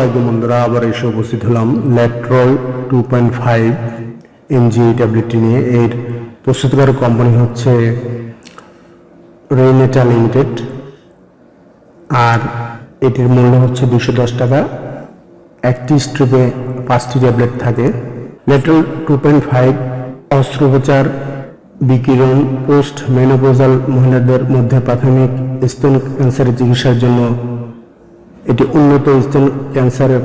আলাইকুম বন্ধুরা, আবার এসে উপস্থিত হলাম Letrol two point five MG ট্যাবলেটটি নিয়ে। এর প্রস্তুতকারক কোম্পানি হচ্ছে রেনেটা লিমিটেড আর এটির মূল্য হচ্ছে দুশো দশ টাকা। একটি স্ট্রিপে পাঁচটি ট্যাবলেট থাকে। ল্যাট্রল টু পয়েন্ট ফাইভ অস্ত্রোপচার, বিকিরণ পোস্ট মেনোপোজাল মহিলাদের মধ্যে প্রাথমিক স্তন ক্যান্সারের চিকিৎসার জন্য এটি উন্নত স্তন ক্যান্সারের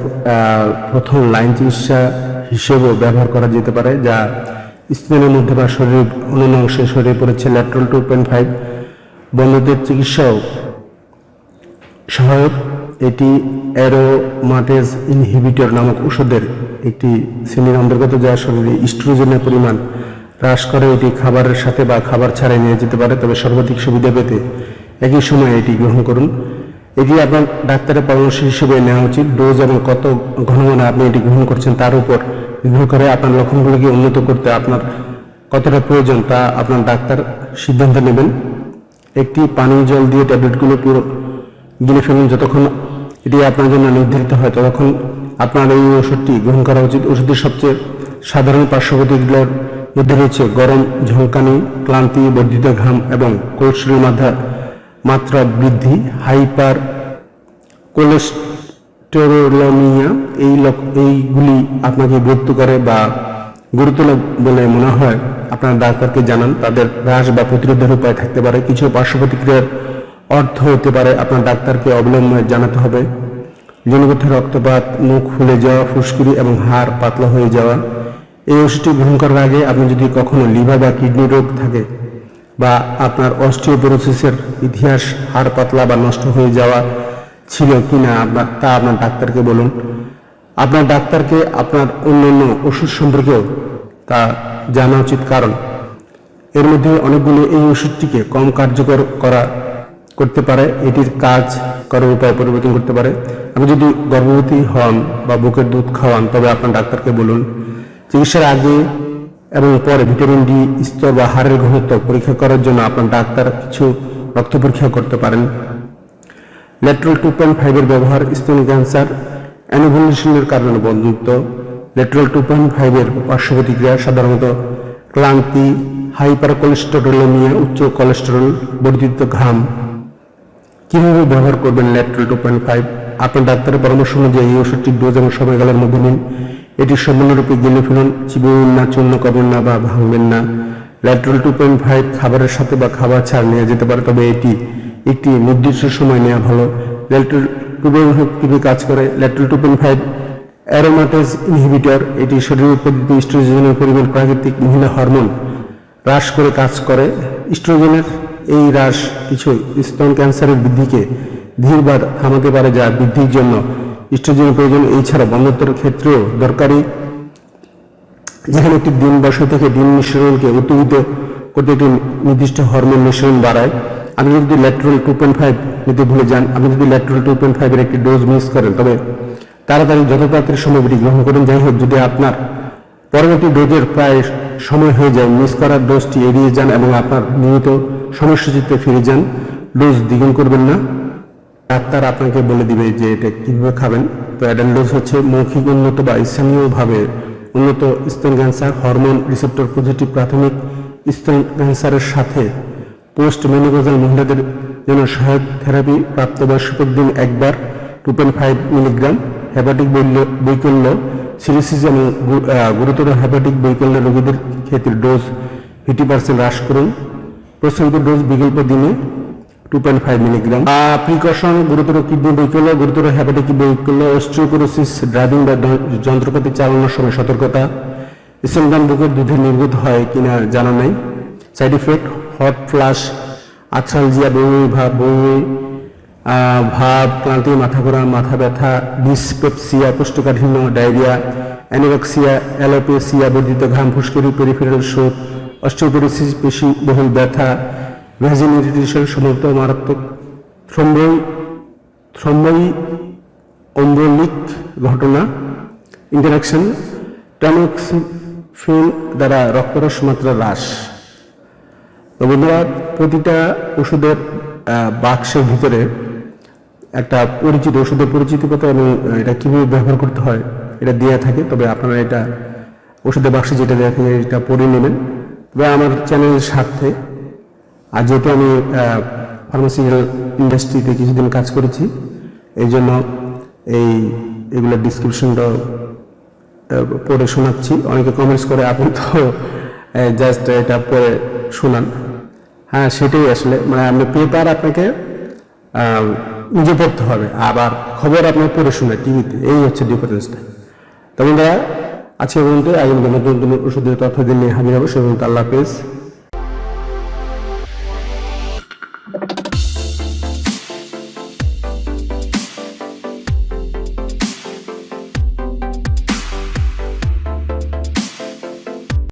প্রথম লাইন চিকিৎসা হিসেবেও ব্যবহার করা যেতে পারে, যা স্তনের মধ্যে বা শরীরের অন্যান্য অংশে ছড়িয়ে পড়েছে। ল্যাট্রল টু পয়েন্ট ফাইভ বন্ধুদের চিকিৎসাও সহায়ক। এটি অ্যারোমাটেজ ইনহিবিটর নামক ওষুধের একটি শ্রেণির অন্তর্গত, যা শরীরে ইস্ট্রোজেনের পরিমাণ হ্রাস করে। এটি খাবারের সাথে বা খাবার ছাড়াই নিয়ে যেতে পারে, তবে সর্বাধিক সুবিধা পেতে একই সময়ে এটি গ্রহণ করুন। এটি আপনার ডাক্তারের পরামর্শ হিসেবে নেওয়া উচিত। ডোজ এবং কত ঘন ঘন আপনি এটি গ্রহণ করছেন তার উপর নির্ভর করে আপনার লক্ষণগুলিকে উন্নত করতে আপনার কতটা প্রয়োজন তা আপনার ডাক্তার সিদ্ধান্ত নেবেন। একটি পানীয় জল দিয়ে ট্যাবলেটগুলো পুরো গিলে ফেলুন যতক্ষণ এটি আপনার জন্য নির্ধারিত হয়, ততক্ষণ আপনার এই ওষুধটি গ্রহণ করা উচিত। ওষুধের সবচেয়ে সাধারণ পার্শ্ববর্তীগুলোর মধ্যে রয়েছে গরম, ঝলকানি, ক্লান্তি, বর্ধিত ঘাম এবং কোলেস্ট্রল মাত্রা মাত্রা বৃদ্ধি, হাইপার কোলেস্টেরোলমিয়া, এই এইগুলি আপনাকে বিরক্ত করে বা গুরুতর বলে মনে হয়, আপনার ডাক্তারকে জানান, তাদের হ্রাস বা প্রতিরোধের উপায় থাকতে পারে, কিছু পার্শ্ব প্রতিক্রিয়ার অর্থ হতে পারে, আপনার ডাক্তারকে অবলম্বনে জানাতে হবে। জনগথে রক্তপাত, মুখ ফুলে যাওয়া, ফুসকুড়ি এবং হাড় পাতলা হয়ে যাওয়া, এই ওষুধটি গ্রহণ করার আগে আপনি যদি কখনো লিভার বা কিডনি রোগ থাকে বা আপনার অস্টিওপোরোসিসের ইতিহাস হাড় পাতলা বা নষ্ট হয়ে যাওয়া ছিল কিনা আপনার তা আপনার ডাক্তারকে বলুন। আপনার ডাক্তারকে আপনার অন্যান্য ওষুধ সম্পর্কেও তা জানা উচিত কারণ এর মধ্যে অনেকগুলো এই ওষুধটিকে কম কার্যকর করা করতে পারে, এটির কাজ করার উপায় পরিবর্তন করতে পারে। আপনি যদি গর্ভবতী হন বা বুকের দুধ খাওয়ান, তবে আপনার ডাক্তারকে বলুন। চিকিৎসার আগে এবং পরে ভিটামিন ডি, স্তর বা হাড়ের ঘনত্ব পরীক্ষা করার জন্য আপনার ডাক্তার কিছু রক্ত পরীক্ষা করতে পারেন। ল্যাট্রাল টু পয়েন্ট ফাইভের ব্যবহার স্তন ক্যান্সার অ্যানোভলিউশনের কারণে বন্ধুত্ব। ল্যাট্রাল টু পয়েন্ট ফাইভের পার্শ্ব প্রতিক্রিয়া সাধারণত ক্লান্তি হাইপার কোলেস্টেরোলেমিয়া উচ্চ কোলেস্টেরল, বর্ধিত ঘাম। কীভাবে ব্যবহার করবেন ল্যাট্রাল টু পয়েন্ট ফাইভ আপনার ডাক্তারের পরামর্শ অনুযায়ী এই ওষুধটির ডোজ এবং সময়কালের মধ্যে নিন। এটি সম্পূর্ণরূপে গিলে ফেলুন। চিবুন না চূর্ণ করবেন না বা ভাঙবেন না। ল্যাট্রাল টু পয়েন্ট ফাইভ খাবারের সাথে বা খাবার ছাড় নেওয়া যেতে পারে, তবে এটি একটি নির্দিষ্ট সময় নেওয়া ভালো। ল্যাট্রাল টু পয়েন্ট ফাইভ কীভাবে কাজ করে? Letrol two point five aromatase inhibitor এটি শরীরে উৎপাদিত ইস্ট্রোজেনের পরিমাণ প্রাকৃতিক মহিলা হরমোন হ্রাস করে কাজ করে। ইস্ট্রোজেনের এই হ্রাস কিছু স্তন ক্যান্সারের বৃদ্ধিকে ধীর বা থামাতে পারে যা বৃদ্ধির জন্য ইস্ট্রোজেনের প্রয়োজন এছাড়া বন্ধত্বের ক্ষেত্রেও দরকারি। যেখানে একটি ডিম বসা থেকে ডিম মিশ্রণকে উত্তেজিত করতে একটি নির্দিষ্ট হরমোন মিশ্রণ বাড়ায়। আপনি যদি ল্যাট্রল টু পয়েন্ট ফাইভ নিতে ভুলে যান, আপনি যদি ল্যাট্রল টু পয়েন্ট ফাইভের একটি ডোজ মিস করেন, তবে তাড়াতাড়ি যত তাড়াতাড়ি সময় এটি গ্রহণ করুন। যাই হোক, যদি আপনার পরবর্তী ডোজের প্রায় সময় হয়ে যায়, মিস করার ডোজটি এড়িয়ে যান এবং আপনার নিয়মিত সময়সূচিতে ফিরে যান, ডোজ দ্বিগুণ করবেন না। ডাক্তার আপনাকে বলে দিবে যে এটা কীভাবে খাবেন? তো অ্যাডাল ডোজ হচ্ছে মৌখিক উন্নত বা স্থানীয়ভাবে উন্নত স্তন ক্যান্সার হরমোন রিসেপ্টর পজিটিভ প্রাথমিক স্তন ক্যান্সারের সাথে পোস্ট মেনোপজাল মহিলাদের জন্য সহায়ক থেরাপি প্রাপ্তবয়স্কদের দিন একবার, two point five milligram. Hepatic বৈকল্য cirrhosis এবং গুরুতর হেপাটিক বৈকল্য রোগীদের ক্ষেত্রে ডোজ ফিফটি পার্সেন্ট হ্রাস করুন। প্রস্তাবিত ডোজ বিকল্প দিনে টু পয়েন্ট ফাইভ প্রিকশন গুরুতর কিডনি বৈকল্য গুরুতর হেপাটিক বৈকল্য অস্ট্রিওপোরোসিস ড্রাইভিং বা যন্ত্রপাতি চালানোর সময় সতর্কতা। স্তনদান বুকের দুধে নির্গত হয় কিনা জানা নাই। Side effect hot flush arthralgia বমি ভাব বমি ভাব, ক্লান্তি, মাথা ঘোরা, মাথা ব্যথা ডিসপেপসিয়া কোষ্ঠকাঠিন্য, ডায়রিয়া, অ্যানোরেক্সিয়া, অ্যালোপেসিয়া, বর্ধিত ঘাম, ফুসকুড়ি পেরিফেরাল শোধ অস্টিওপোরোসিস পেশি, বহুল ব্যথা ভ্যাজিন ইরিটেশন সমর্থ মারাত্মক থ্রম্বই থ্রম্বই অম্বলিক ঘটনা ইন্টারাকশন ট্যানোক্সিফিন দ্বারা রক্তরস মাত্রা হ্রাস। তো বন্ধুরা, প্রতিটা ওষুধের বাক্সের ভিতরে একটা পরিচিত, ওষুধের পরিচিতিপত্র এবং এটা কীভাবে ব্যবহার করতে হয়, এটা দেওয়া থাকে। তবে আপনারা এটা ওষুধের বাক্সে যেটা দেওয়া থাকে, এটা পড়ে নেবেন। তবে আমার চ্যানেলের স্বার্থে আর যেহেতু আমি ফার্মাসিক্যাল ইন্ডাস্ট্রিতে কিছুদিন কাজ করেছি, এই জন্য এই, এগুলোর ডিসক্রিপশনটা পড়ে শোনাচ্ছি। অনেকে কমেন্টস করে, আপনি তো জাস্ট এটা পড়ে শোনান। হ্যাঁ সেটাই আসলে। মানে আপনি পেপার আপনাকে নিজে পড়তে হবে। আবার খবর আপনাকে পড়ে শোনায় টিভিতে। এই হচ্ছে ডিফারেন্সটা তো বন্ধুরা, আজকে পর্যন্ত আগামী নতুন নতুন ওষুধের তথ্য দিন নিয়ে হাজির হব। সে পর্যন্ত আল্লাহ হাফেজ।